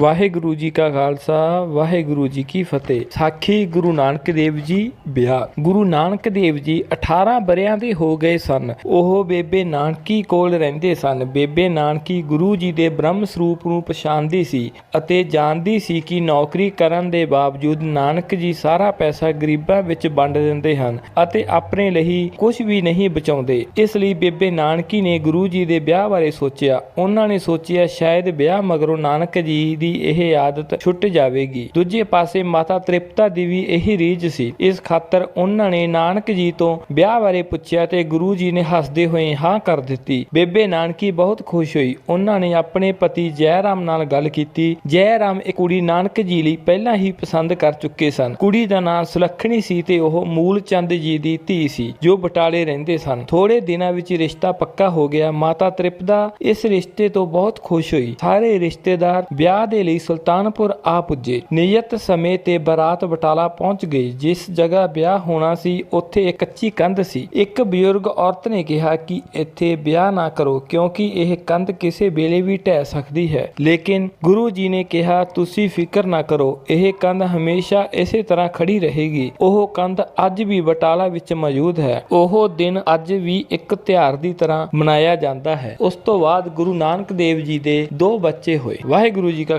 ਵਾਹਿਗੁਰੂ ਜੀ ਕਾ ਖਾਲਸਾ, ਵਾਹਿਗੁਰੂ ਜੀ ਕੀ ਫਤਿਹ। ਸਾਖੀ ਗੁਰੂ ਨਾਨਕ ਦੇਵ ਜੀ ਵਿਆਹ ਗੁਰੂ ਨਾਨਕ ਦੇਵ ਜੀ 18 ਬਰਿਆਂ ਦੇ ਹੋ ਗਏ ਸਨ। ਉਹ ਬੇਬੇ ਨਾਨਕੀ ਕੋਲ ਰਹਿੰਦੇ ਸਨ। ਬੇਬੇ ਨਾਨਕੀ ਗੁਰੂ ਜੀ ਦੇ ਬ੍ਰਹਮ ਸਰੂਪ ਨੂੰ ਪਛਾਣਦੀ ਸੀ ਅਤੇ ਜਾਣਦੀ ਸੀ ਕਿ ਨੌਕਰੀ ਕਰਨ ਦੇ ਬਾਵਜੂਦ ਨਾਨਕ ਜੀ ਸਾਰਾ ਪੈਸਾ ਗਰੀਬਾਂ ਵਿੱਚ ਵੰਡ ਦਿੰਦੇ ਹਨ ਅਤੇ ਆਪਣੇ ਲਈ ਕੁਝ ਵੀ ਨਹੀਂ ਬਚਾਉਂਦੇ। ਇਸ ਲਈ ਬੇਬੇ ਨਾਨਕੀ ਨੇ ਗੁਰੂ ਜੀ ਦੇ ਵਿਆਹ ਬਾਰੇ ਸੋਚਿਆ। ਉਹਨਾਂ ਨੇ ਸੋਚਿਆ, ਸ਼ਾਇਦ ਵਿਆਹ ਮਗਰੋਂ ਨਾਨਕ ਜੀ ਦੀ ਇਹ ਆਦਤ ਛੁੱਟ ਜਾਵੇਗੀ। ਦੂਜੇ ਪਾਸੇ ਮਾਤਾ ਤ੍ਰਿਪਤਾ ਦੀ ਵੀ ਇਹੀ ਰੀਝ ਸੀ। ਇਸ ਖਾਤਰ ਉਹਨਾਂ ਨੇ ਨਾਨਕ ਜੀ ਤੋਂ ਵਿਆਹ ਬਾਰੇ ਪੁੱਛਿਆ ਤੇ ਗੁਰੂ ਜੀ ਨੇ ਹੱਸਦੇ ਹੋਏ ਹਾਂ ਕਰ ਦਿੱਤੀ। ਬੇਬੇ ਨਾਨਕੀ ਬਹੁਤ ਖੁਸ਼ ਹੋਈ। ਉਹਨਾਂ ਨੇ ਆਪਣੇ ਪਤੀ ਜੈ ਰਾਮ ਨਾਲ ਗੱਲ ਕੀਤੀ। ਜੈ ਰਾਮ ਇੱਕ ਕੁੜੀ ਨਾਨਕ ਜੀ ਲਈ ਪਹਿਲਾਂ ਹੀ ਪਸੰਦ ਕਰ ਚੁੱਕੇ ਸਨ। ਕੁੜੀ ਦਾ ਨਾਂ ਸੁਲੱਖਣੀ ਸੀ ਤੇ ਉਹ ਮੂਲ ਚੰਦ ਜੀ ਦੀ ਧੀ ਸੀ, ਜੋ ਬਟਾਲੇ ਰਹਿੰਦੇ ਸਨ। ਥੋੜੇ ਦਿਨਾਂ ਵਿੱਚ ਰਿਸ਼ਤਾ ਪੱਕਾ ਹੋ ਗਿਆ। ਮਾਤਾ ਤ੍ਰਿਪਦਾ ਇਸ ਰਿਸ਼ਤੇ ਤੋਂ ਬਹੁਤ ਖੁਸ਼ ਹੋਈ। ਸਾਰੇ ਰਿਸ਼ਤੇਦਾਰ ਵਿਆਹ ਦੇ ਦੇ ਲਈ ਸੁਲਤਾਨਪੁਰ ਆ ਪੁੱਜੇ। ਨਿਯਤ ਸਮੇਂ ਤੇ ਬਰਾਤ ਬਟਾਲਾ ਪਹੁੰਚ ਗਈ ਜਿਸ ਜਗ੍ਹਾ ਵਿਆਹ ਹੋਣਾ ਸੀ, ਉੱਥੇ ਇੱਕ ਕੱਚੀ ਕੰਧ ਸੀ। ਇੱਕ ਬਜ਼ੁਰਗ ਔਰਤ ਨੇ ਕਿਹਾ ਕਿ ਇੱਥੇ ਵਿਆਹ ਨਾ ਕਰੋ, ਕਿਉਂਕਿ ਇਹ ਕੰਧ ਕਿਸੇ ਵੇਲੇ ਵੀ ਢਹਿ ਸਕਦੀ ਹੈ। ਲੇਕਿਨ ਗੁਰੂ ਜੀ ਨੇ ਕਿਹਾ, ਤੁਸੀਂ ਫਿਕਰ ਨਾ ਕਰੋ, ਇਹ ਕੰਧ ਹਮੇਸ਼ਾ ਇਸੇ ਤਰ੍ਹਾਂ ਖੜੀ ਰਹੇਗੀ। ਉਹ ਕੰਧ ਅੱਜ ਵੀ ਬਟਾਲਾ ਵਿੱਚ ਮੌਜੂਦ ਹੈ। ਉਹ ਦਿਨ ਅੱਜ ਵੀ ਇੱਕ ਤਿਉਹਾਰ ਦੀ ਤਰ੍ਹਾਂ ਮਨਾਇਆ ਜਾਂਦਾ ਹੈ। ਉਸ ਤੋਂ ਬਾਅਦ ਗੁਰੂ ਨਾਨਕ ਦੇਵ ਜੀ ਦੇ ਦੋ ਬੱਚੇ ਹੋਏ। ਵਾਹਿਗੁਰੂ ਜੀ ਕਾ